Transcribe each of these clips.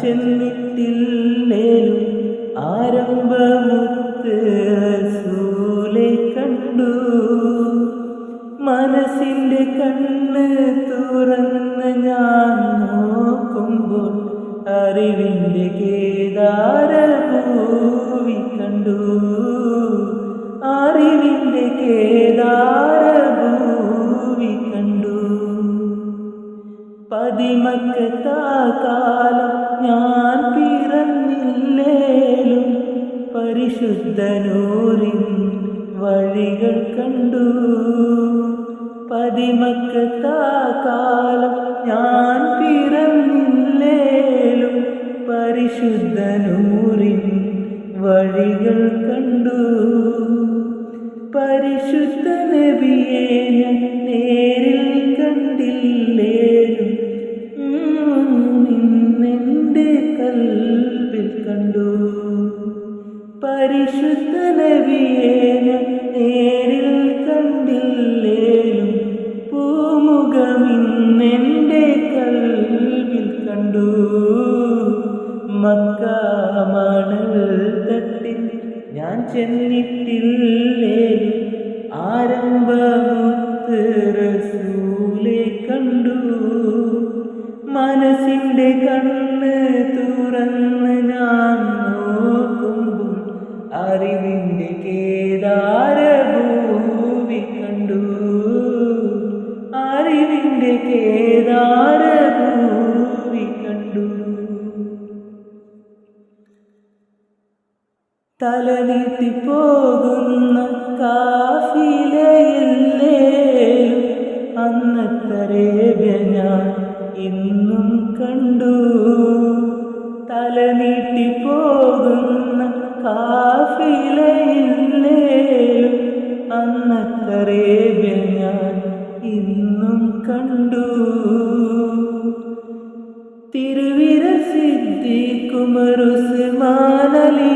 ചെന്നിട്ടില്ലേലും ആരംഭമുത്ത് സൂലെ കണ്ടു. മനസ്സിന്റെ കണ്ണ് തുറന്ന് ഞാൻ നോക്കുമ്പോൾ അറിവിന്റെ കേദാരഭൂവി കണ്ടു. അറിവിന്റെ കേദാരഭൂവി പതിമക്കത്താ കാലം ഞാൻ പിറന്നില്ലേലും പരിശുദ്ധനൂരിൻ വഴികൾ കണ്ടു. പതിമക്കത്താക്കാലം ഞാൻ പിറന്നില്ലേലും പരിശുദ്ധനൂരിൻ മക്കാമണൽ തട്ടിൽ ഞാൻ ചെന്നിട്ടില്ലേ? ആരംഭമുത്ത് റസൂലെ കണ്ടു. മനസ്സിന്റെ കണ്ണ് തലനീട്ടി പോകുന്ന കാഫിലയില്ലേലും അന്നത്തരേബ്യ ഞാൻ ഇന്നും കണ്ടു. തലനീട്ടിപ്പോകുന്ന കാഫിലയില്ലേലും അന്നത്തരേബ്യ ഞാൻ ഇന്നും കണ്ടു. തിരുവിര സിദ്ധിക്കുമറുസ്മാനലില്ലേലും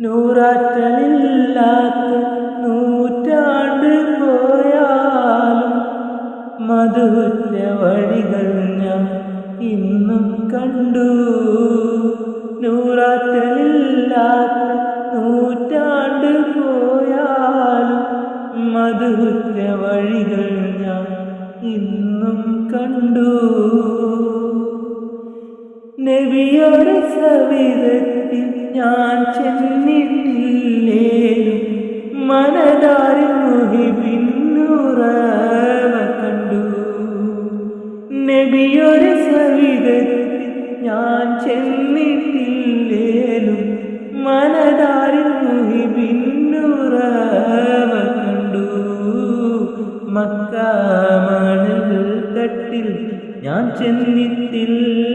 നൂറാറ്റലില്ലാത്ത നൂറ്റാണ്ട് പോയാലും മധുര വഴികൾ ഞാൻ ഇന്നും കണ്ടു. നൂറാറ്റലില്ലാത്ത നൂറ്റാണ്ട് പോയാലും മധുര വഴികൾ ഞാൻ ഇന്നും കണ്ടു. നബിയുടെ സവിധത്തിൽ ഞാൻ ചെന്നിട്ടില്ലേലും മനതാരിൽ മുഹിബിന്നുറവ കണ്ടു. നബിയുടെ സവിധത്തിൽ ഞാൻ ചെന്നിട്ടില്ലേലും മനതാരിൽ മുഹിബിന്നുറവ കണ്ടു. മക്കാമണൽ തട്ടിൽ ഞാൻ ചെന്നിട്ടില്ലേലും